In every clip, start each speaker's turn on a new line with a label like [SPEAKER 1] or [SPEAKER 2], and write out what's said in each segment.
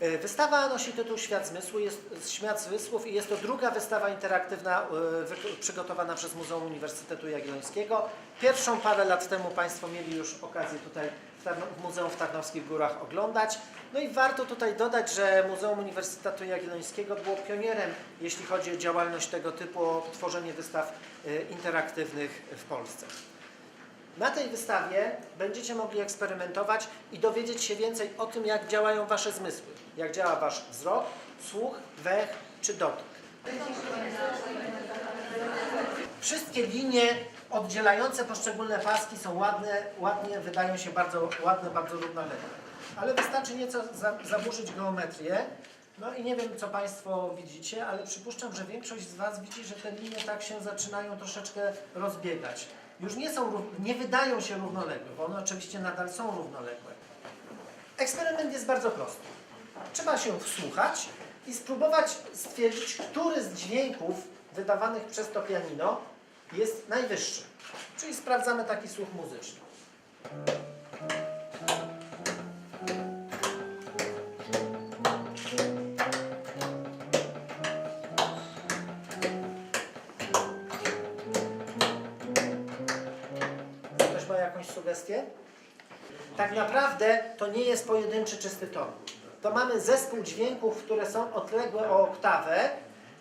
[SPEAKER 1] E, Wystawa nosi tytuł Świat, Zmysłu, jest, Świat Zmysłów i jest to druga wystawa interaktywna e, przygotowana przez Muzeum Uniwersytetu Jagiellońskiego. Pierwszą parę lat temu Państwo mieli już okazję tutaj w Muzeum w Tarnowskich Górach oglądać. No i warto tutaj dodać, że Muzeum Uniwersytetu Jagiellońskiego było pionierem, jeśli chodzi o działalność tego typu, o tworzenie wystaw e, interaktywnych w Polsce. Na tej wystawie będziecie mogli eksperymentować i dowiedzieć się więcej o tym, jak działają Wasze zmysły. Jak działa Wasz wzrok, słuch, węch czy dotyk. Wszystkie linie oddzielające poszczególne paski są ładne, ładnie, wydają się bardzo ładne, bardzo równoległe. Ale wystarczy nieco za, zaburzyć geometrię. No i nie wiem, co Państwo widzicie, ale przypuszczam, że większość z Was widzi, że te linie tak się zaczynają troszeczkę rozbiegać. Już nie są, nie wydają się równoległe, bo one oczywiście nadal są równoległe. Eksperyment jest bardzo prosty. Trzeba się wsłuchać i spróbować stwierdzić, który z dźwięków wydawanych przez to pianino jest najwyższy. Czyli sprawdzamy taki słuch muzyczny. Jakąś sugestię? Tak naprawdę to nie jest pojedynczy czysty ton. To mamy zespół dźwięków, które są odległe o oktawę.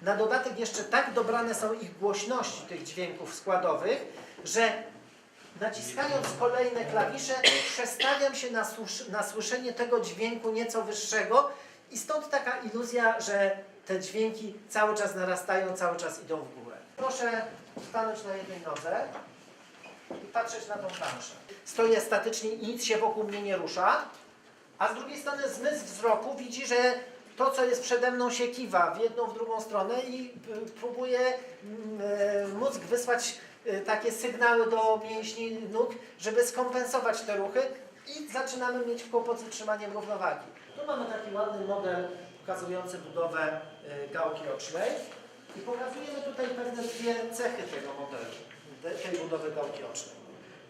[SPEAKER 1] Na dodatek jeszcze tak dobrane są ich głośności tych dźwięków składowych, że naciskając kolejne klawisze przestawiam się na, na słyszenie tego dźwięku nieco wyższego i stąd taka iluzja, że te dźwięki cały czas narastają, cały czas idą w górę. Proszę stanąć na jednej nodze i patrzeć na tą planszę. Stoję statycznie i nic się wokół mnie nie rusza, a z drugiej strony zmysł wzroku widzi, że to, co jest przede mną się kiwa w jedną, w drugą stronę i y, próbuje mm, e, mózg wysłać e, takie sygnały do mięśni nóg, żeby skompensować te ruchy i zaczynamy mieć kłopot z utrzymaniem równowagi. Tu mamy taki ładny model pokazujący budowę gałki ocznej i pokazujemy tutaj pewne dwie cechy tego modelu, tej budowy gałki ocznej.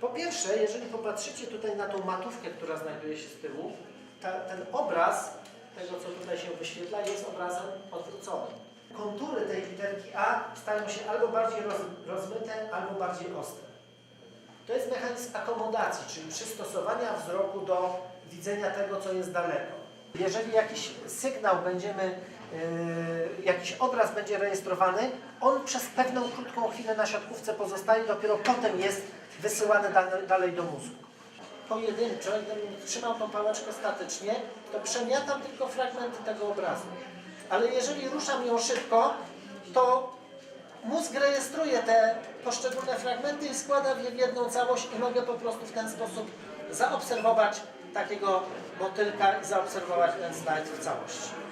[SPEAKER 1] Po pierwsze, jeżeli popatrzycie tutaj na tą matówkę, która znajduje się z tyłu, ta, ten obraz tego, co tutaj się wyświetla, jest obrazem odwróconym. Kontury tej literki A stają się albo bardziej roz, rozmyte, albo bardziej ostre. To jest mechanizm akomodacji, czyli przystosowania wzroku do widzenia tego, co jest daleko. Jeżeli jakiś sygnał będziemy, jakiś obraz będzie rejestrowany, on przez pewną krótką chwilę na siatkówce pozostaje, dopiero potem jest wysyłany dalej, do mózgu. Pojedynczo, gdybym trzymał tą pałeczkę statycznie, to przemiatam tylko fragmenty tego obrazu. Ale jeżeli ruszam ją szybko, to mózg rejestruje te poszczególne fragmenty i składa w jedną całość i mogę po prostu w ten sposób zaobserwować takiego motylka i zaobserwować ten slajd w całości.